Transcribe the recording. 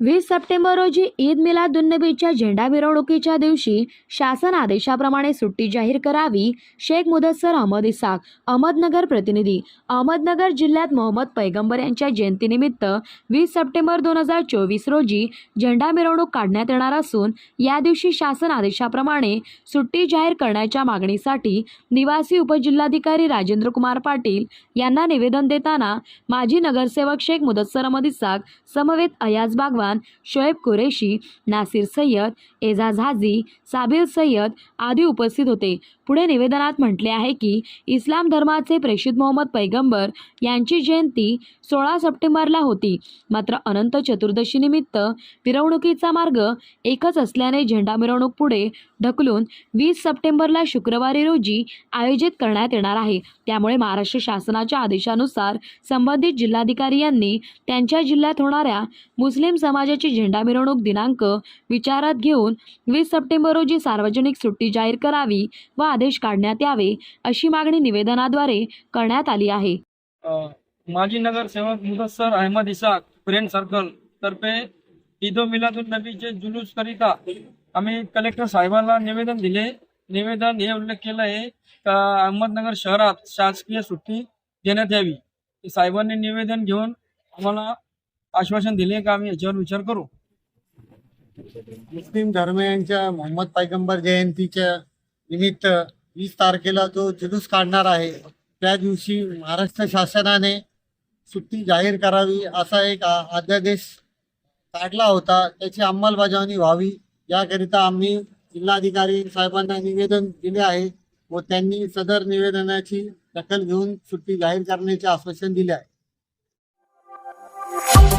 वीस सप्टेंबर रोजी ईद मिलादुन्नबीच्या झेंडा मिरवणुकीच्या दिवशी शासन आदेशाप्रमाणे सुट्टी जाहीर करावी शेख मुदस्सर अहमद इसाक अहमदनगर प्रतिनिधी अहमदनगर जिल्ह्यात मोहम्मद पैगंबर यांच्या जयंतीनिमित्त वीस सप्टेंबर दोन हजार चोवीस रोजी झेंडा मिरवणूक काढण्यात येणार असून या दिवशी शासन आदेशाप्रमाणे सुट्टी जाहीर करण्याच्या मागणीसाठी निवासी उपजिल्हाधिकारी राजेंद्र कुमार पाटील यांना निवेदन देताना माजी नगरसेवक शेख मुदस्सर अहमद इसाक समवेत अयाज बागवान शोएब कुरेशी नासिर सय्यद एजाज हाजी साबिर सय्यद आदी उपस्थित होते. पुढे निवेदनात म्हटले आहे की इस्लाम धर्माचे प्रेषित मोहम्मद पैगंबर यांची जयंती सोळा सप्टेंबरला होती. मात्र अनंत चतुर्दशीनिमित्त मिरवणुकीचा मार्ग एकच असल्याने झेंडा मिरवणूक पुढे ढकलून वीस सप्टेंबरला शुक्रवारी रोजी आयोजित करण्यात येणार आहे. त्यामुळे महाराष्ट्र शासनाच्या आदेशानुसार संबंधित जिल्हाधिकारी यांनी त्यांच्या जिल्ह्यात होणाऱ्या मुस्लिम समाजाची झेंडा मिरवणूक दिनांक विचारात घेऊन वीस सप्टेंबर रोजी सार्वजनिक सुट्टी जाहीर करावी व आदेश काढण्यात यावे अशी मागणी निवेदनाद्वारे करण्यात आली आहे. माजी नगरसेवक मुदस्सर अहमद इसाक फ्रेंड सर्कल तर्फे ईद मिलादुल नबीचे जुलूस करिता आम्ही कलेक्टर साहेबांना निवेदन दिले. निवेदन हे उल्लेख केला आहे का अहमदनगर शहरात शासकीय सुट्टी देण्यात यावी. साहेबांनी निवेदन घेऊन आम्हाला आश्वासन दिले का आम्ही याच्यावर विचार करू? मुस्लिम धर्मियांच्या मोहम्मद पैगंबर जयंतीच्या निमित्त वीस तारखेला जो जुलूस काढणार आहे. त्या दिवशी महाराष्ट्र शासनाने सुट्टी जाहीर करावी असा एक अध्यादेश काढला होता. त्याची अंमलबजावणी व्हावी. याकरिता आम्ही जिल्हाधिकारी साहेबांना निवेदन दिले आहे व त्यांनी सदर निवेदनाची दखल घेऊन सुट्टी जाहीर करण्याचे आश्वासन दिले आहे.